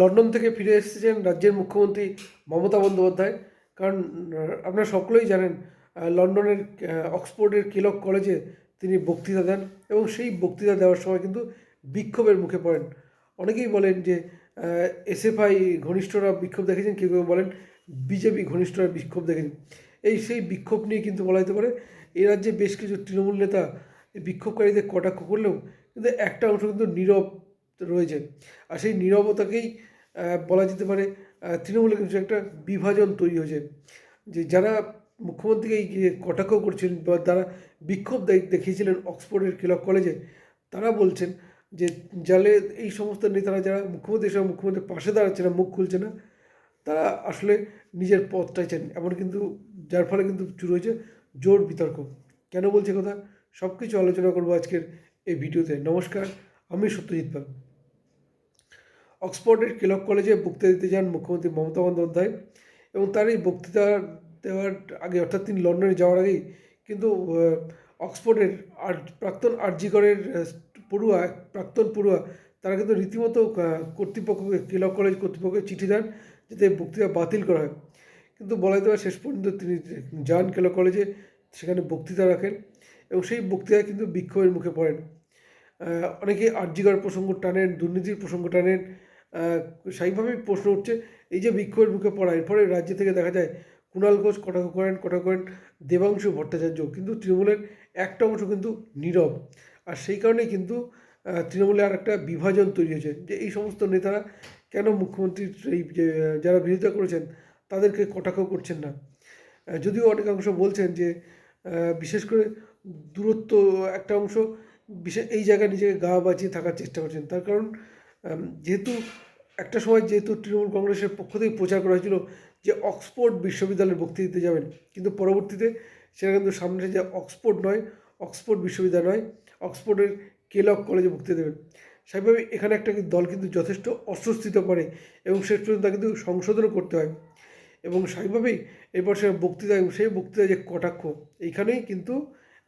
London থেকে ফিরে এসেছেন রাজ্যের মুখ্যমন্ত্রী মমতা বন্দ্যোপাধ্যায়। কারণ আপনারা সকলেই জানেন লন্ডনের অক্সফোর্ডের কেলক কলেজে তিনি বক্তৃতা দেন এবং সেই বক্তৃতা দেওয়ার সময় কিন্তু বিক্ষোভের মুখে পড়েন। অনেকেই বলেন যে এসএফআই ঘনিষ্ঠরা বিক্ষোভ দেখেছেন, কেউ কেউ বলেন বিজেপি ঘনিষ্ঠরা বিক্ষোভ দেখেছেন এই সেই বিক্ষোভ নিয়ে কিন্তু বলা যেতে পারে এই রাজ্যে বেশ কিছু তৃণমূল নেতা বিক্ষোভকারীদের কটাক্ষ করলেও কিন্তু একটা অংশ কিন্তু নীরব রয়েছে। আর সেই নীরবতাকেই বলা যেতে পারে তৃণমূলে কিছু একটা বিভাজন তৈরি হয়েছে। যে যারা মুখ্যমন্ত্রীকে এই কটাক্ষ করছেন বা তারা বিক্ষোভ দেখিয়েছিলেন অক্সফোর্ডের কেলক কলেজে, তারা বলছেন যে জালে এই সমস্ত নেতারা যারা মুখ্যমন্ত্রী সব মুখ্যমন্ত্রীর পাশে দাঁড়াচ্ছে না, মুখ খুলছে না, তারা আসলে নিজের পথ চাইছেন। এমন কিন্তু, যার ফলে কিন্তু শুরু হয়েছে জোর বিতর্ক। কেন বলছে কথা? সব কিছু আলোচনা করব আজকের এই ভিডিওতে। নমস্কার, আমি সত্যজিৎ পাল। অক্সফোর্ডের কেলক কলেজে বক্তৃতা দিতে যান মুখ্যমন্ত্রী মমতা বন্দ্যোপাধ্যায় এবং তার এই বক্তৃতা দেওয়ার আগে, অর্থাৎ তিনি লন্ডনে যাওয়ার আগেই কিন্তু অক্সফোর্ডের আর প্রাক্তন আরজিগড়ের পড়ুয়া, প্রাক্তন পড়ুয়া, তারা কিন্তু রীতিমতো কর্তৃপক্ষকে, কেলক কলেজ কর্তৃপক্ষকে চিঠি দেন যাতে বক্তৃতা বাতিল করা হয়। কিন্তু বলা যেতে পারে শেষ পর্যন্ত তিনি যান কেলক কলেজে, সেখানে বক্তৃতা রাখেন এবং সেই বক্তৃতায় কিন্তু বিক্ষোভের মুখে পড়েন। অনেকে আর্জিকর প্রসঙ্গ টানেন, দুর্নীতির প্রসঙ্গ টানেন স্বাভাবিকভাবেই প্রশ্ন উঠছে, এই যে বিক্ষোভের মুখে পড়া এরপরে রাজ্য থেকে দেখা যায় কুণাল ঘোষ কটাক্ষ করেন কটাক্ষ করেন দেবাংশু ভট্টাচার্য কিন্তু তৃণমূলের একটা অংশ কিন্তু নীরব। আর সেই কারণেই কিন্তু তৃণমূলে আর একটা বিভাজন তৈরি হয়েছে যে এই সমস্ত নেতারা কেন মুখ্যমন্ত্রীর এই যারা বিরোধিতা করেছেন তাদেরকে কটাক্ষ করছেন না? যদিও অনেকাংশ বলছেন যে বিশেষ করে দূরত্ব একটা অংশ, বিশেষ এই জায়গায় নিজেকে গা বাঁচিয়ে থাকার চেষ্টা করছেন। তার কারণ যেহেতু একটা সময় যেহেতু তৃণমূল কংগ্রেসের পক্ষ থেকে প্রচার করা হয়েছিল যে অক্সফোর্ড বিশ্ববিদ্যালয়ের বক্তৃতা দিতে যাবেন, কিন্তু পরবর্তীতে সেটা কিন্তু সামনে যে অক্সফোর্ড নয়, অক্সফোর্ড বিশ্ববিদ্যালয় নয়, অক্সফোর্ডের কেলক কলেজে বক্তৃতা দেবেন। স্বাভাবিকভাবে এখানে একটা দল কিন্তু যথেষ্ট অস্বস্তিতে পড়ে এবং শেষ পর্যন্ত তা কিন্তু সংশোধনও করতে হয়। এবং স্বাভাবিকভাবেই এরপর সে বক্তৃতা এবং সেই বক্তৃতা যে কটাক্ষ, এইখানেই কিন্তু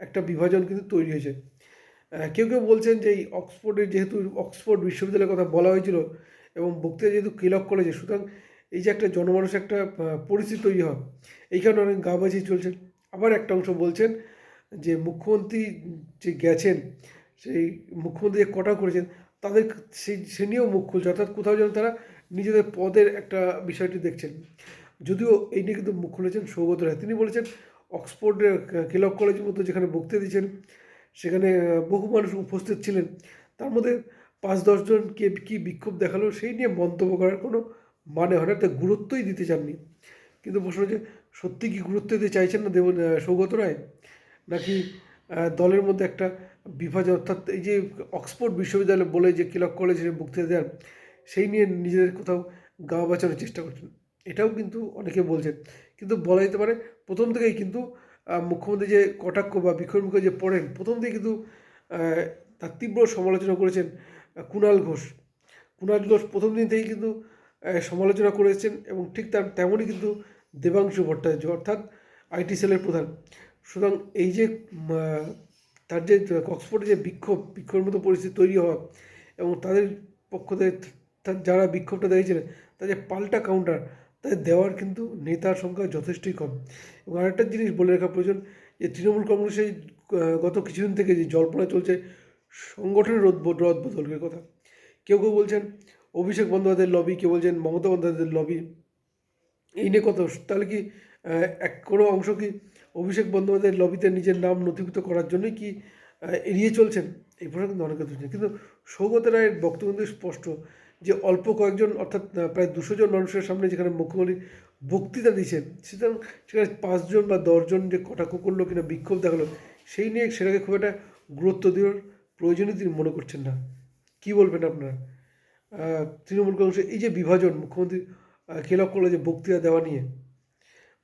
একটা বিভাজন কিন্তু তৈরি হয়েছে। কেউ কেউ বলছেন যে এই অক্সফোর্ডের যেহেতু অক্সফোর্ড বিশ্ববিদ্যালয়ের কথা বলা হয়েছিল এবং বক্তৃতা যেহেতু কেলক কলেজে, সুতরাং এই যে একটা জনমানুষ একটা পরিস্থিতি তৈরি হয় এইখানে অনেক গা বাজিয়ে চলছেন। আবার একটা অংশ বলছেন যে মুখ্যমন্ত্রী যে গেছেন, সেই মুখ্যমন্ত্রী যে কটা করেছেন, তাদের সেই, সে নিয়েও মুখ খুলছে, অর্থাৎ কোথাও যেন তারা নিজেদের পদের একটা বিষয়টি দেখছেন। যদিও এই নিয়ে কিন্তু মুখ খুলেছেন সৌগত রায়। তিনি বলেছেন, অক্সফোর্ডের কেলক কলেজের মতো যেখানে বক্তৃতা দিয়েছেন সেখানে বহু মানুষ উপস্থিত ছিলেন। তার মধ্যে পাঁচ দশজন কে কী বিক্ষোভ দেখাল সেই নিয়ে মন্তব্য করার কোনো মানে হয় না গুরুত্বই দিতে চাননি। কিন্তু প্রশ্ন যে সত্যি কি গুরুত্ব দিতে চাইছেন না দেব সৌগত রায়? নাকি দলের মধ্যে একটা বিভাজন, অর্থাৎ এই যে অক্সফোর্ড বিশ্ববিদ্যালয় বলে যে কেলক কলেজে বক্তৃতা দেন, সেই নিয়ে নিজেদের কোথাও গা বাঁচানোর চেষ্টা করছেন। এটাও কিন্তু অনেকে বলছেন। কিন্তু বলা যেতে পারে, প্রথম থেকেই কিন্তু মুখ্যমন্ত্রী যে কটাক্ষ বা বিক্ষোভের মুখে যে পড়েন, প্রথম থেকে কিন্তু তার তীব্র সমালোচনা করেছেন কুণাল ঘোষ। কুণাল ঘোষ প্রথম দিন থেকেই কিন্তু সমালোচনা করেছেন এবং ঠিক তার তেমনই কিন্তু দেবাংশু ভট্টাচার্য, অর্থাৎ আইটি সেলের প্রধান। সুতরাং এই যে তার যে অক্সফোর্ডে যে বিক্ষোভ, বিক্ষোভের মতো পরিস্থিতি তৈরি হওয়া এবং তাদের পক্ষ থেকে যারা বিক্ষোভটা দিয়েছিলেন তাদের পাল্টা কাউন্টার তাদের দেওয়ার কিন্তু নেতার সংখ্যা যথেষ্টই কম। এবং আরেকটা জিনিস বলে রাখা প্রয়োজন যে তৃণমূল কংগ্রেসের আহ, গত কিছুদিন থেকে যে জল্পনা চলছে সংগঠনের রোদ রদ বদলের কথা। কেউ কেউ বলছেন অভিষেক বন্দ্যোপাধ্যায়ের লবি কেউ বলছেন মমতা বন্দ্যোপাধ্যায়ের লবি এই নিয়ে কত তাহলে কি এক কোনো অংশ কি অভিষেক বন্দ্যোপাধ্যায়ের লবিতে নিজের নাম নথিভুক্ত করার জন্যই কি এড়িয়ে চলছেন? এই প্রশ্ন কিন্তু অনেকে তুলছেন। কিন্তু সৌগত রায়ের বক্তব্য স্পষ্ট। যে অল্প কয়েকজন অর্থাৎ প্রায় দুশো জন মানুষের সামনে যেখানে মুখ্যমন্ত্রী বক্তৃতা দিয়েছেন সুতরাং সেখানে পাঁচজন বা দশজন যে কটাক্ষ করল কিনা বিক্ষোভ দেখাল সেই নিয়ে সেটাকে খুব একটা গুরুত্ব দেওয়ার প্রয়োজনই তিনি মনে করছেন না। কি বলবেন আপনারা? তৃণমূল কংগ্রেসের এই যে বিভাজন মুখ্যমন্ত্রী আহ, কেলক যে বক্তৃতা দেওয়া নিয়ে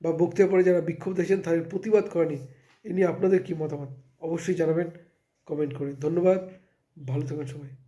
বা বক্তৃতা পরে যারা বিক্ষোভ দেখছেন তাদের প্রতিবাদ করেনি এ নিয়ে আপনাদের কী মতামত? অবশ্যই জানাবেন কমেন্ট করে ধন্যবাদ ভালো থাকুন সবাই।